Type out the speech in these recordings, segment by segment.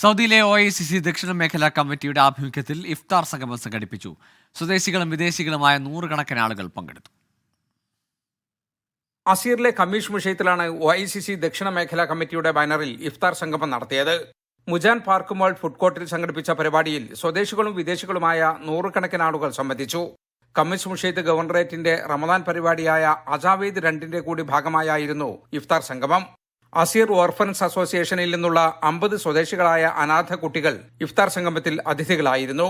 സൗദിയിലെ O I C C ദക്ഷിണ മേഖലാ കമ്മിറ്റിയുടെ ആഭിമുഖ്യത്തിൽ ഇഫ്താർ സംഗമം സംഘടിപ്പിച്ചു. സ്വദേശികളും വിദേശികളുമായ നൂറുകണക്കിന് ആളുകൾ പങ്കെടുത്തു. അസീറിലെ കമ്മീഷൻ വിഷയത്തിലാണ് ഒ ഐ സി സി ദക്ഷിണ മേഖലാ കമ്മിറ്റിയുടെ ബാനറിൽ ഇഫ്താർ സംഗമം നടത്തിയത്. മുജാൻ പാർക്ക് മോൾ ഫുഡ് കോർട്ടിൽ സംഘടിപ്പിച്ച പരിപാടിയിൽ സ്വദേശികളും വിദേശികളുമായ നൂറുകണക്കിന് ആളുകൾ സംബന്ധിച്ചു. കമ്മീഷൻ വിഷയത്ത് ഗവർണറേറ്റിന്റെ റമദാൻ പരിപാടിയായ അജാവേദ് രണ്ടിന്റെ കൂടി ഭാഗമായായിരുന്നു ഇഫ്താർ സംഗമം. അസീർ ഓർഫൻസ് അസോസിയേഷനിൽ നിന്നുള്ള അമ്പത് സ്വദേശികളായ അനാഥ കുട്ടികൾ ഇഫ്താർ സംഗമത്തിൽ അതിഥികളായിരുന്നു.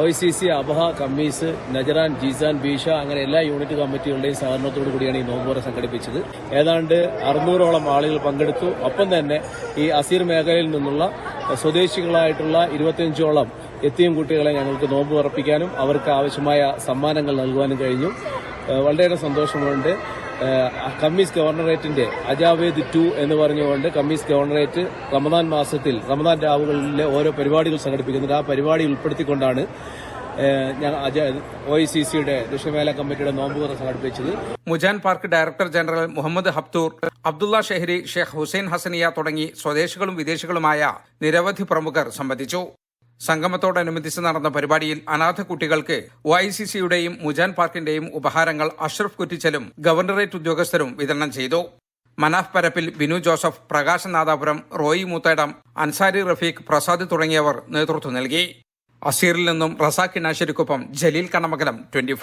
O C C Abha Khamis Najran Jizan Bisha അങ്ങനെ എല്ലാ യൂണിറ്റ് കമ്മിറ്റികളുടെയും സഹകരണത്തോടു കൂടിയാണ് ഈ നോമ്പുറ സംഘടിപ്പിച്ചത്. ഏതാണ്ട് അറുന്നൂറോളം ആളുകൾ പങ്കെടുത്തു. ഒപ്പം തന്നെ ഈ അസീർ മേഖലയിൽ നിന്നുള്ള സ്വദേശികളായിട്ടുള്ള ഇരുപത്തിയഞ്ചോളം എത്തിയും കുട്ടികളെ ഞങ്ങൾക്ക് നോമ്പ് ഉറപ്പിക്കാനും അവർക്ക് ആവശ്യമായ സമ്മാനങ്ങൾ നൽകുവാനും കഴിഞ്ഞു. വളരെയേറെ സന്തോഷമുണ്ട്. കമ്മീസ് ഗവർണറേറ്റിന്റെ അജാവേദ് ടു എന്ന് പറഞ്ഞുകൊണ്ട് കമ്മീസ് ഗവർണറേറ്റ് റമദാൻ മാസത്തിൽ റമദാൻ രാവുകളിലെ ഓരോ പരിപാടികൾ സംഘടിപ്പിക്കുന്നത് ആ പരിപാടി ഉൾപ്പെടുത്തിക്കൊണ്ടാണ് ഒ സി സിയുടെ ദക്ഷിണമേഖല കമ്മിറ്റിയുടെ നോമ്പുകൾ സംഘടിപ്പിച്ചത്. Mujan park director general Muhammad Habtoor Abdullah Shehri Sheikh Hussain Hasaniya തുടങ്ങി സ്വദേശികളും വിദേശികളുമായ നിരവധി പ്രമുഖർ സംബന്ധിച്ചു. സംഗമത്തോടനുബന്ധിച്ച് നടന്ന പരിപാടിയിൽ അനാഥ കുട്ടികൾക്ക് ഒ സി സിയുടെയും മുജാൻ പാർക്കിന്റെയും ഉപഹാരങ്ങൾ അഷ്റഫ് കുറ്റിച്ചലും ഗവർണറേറ്റ് ഉദ്യോഗസ്ഥരും വിതരണം ചെയ്തു. മനാഫ് പരപ്പിൽ ബിനു ജോസഫ് പ്രകാശ് നാദാപുരം റോയി മൂത്തേടം അൻസാരി റഫീഖ് പ്രസാദ് തുടങ്ങിയവർ നേതൃത്വം നൽകി. അസീറിൽ നിന്നും റസാഖ് നാശരിക്കൊപ്പം ജലീൽ കണമകലം ട്വന്റി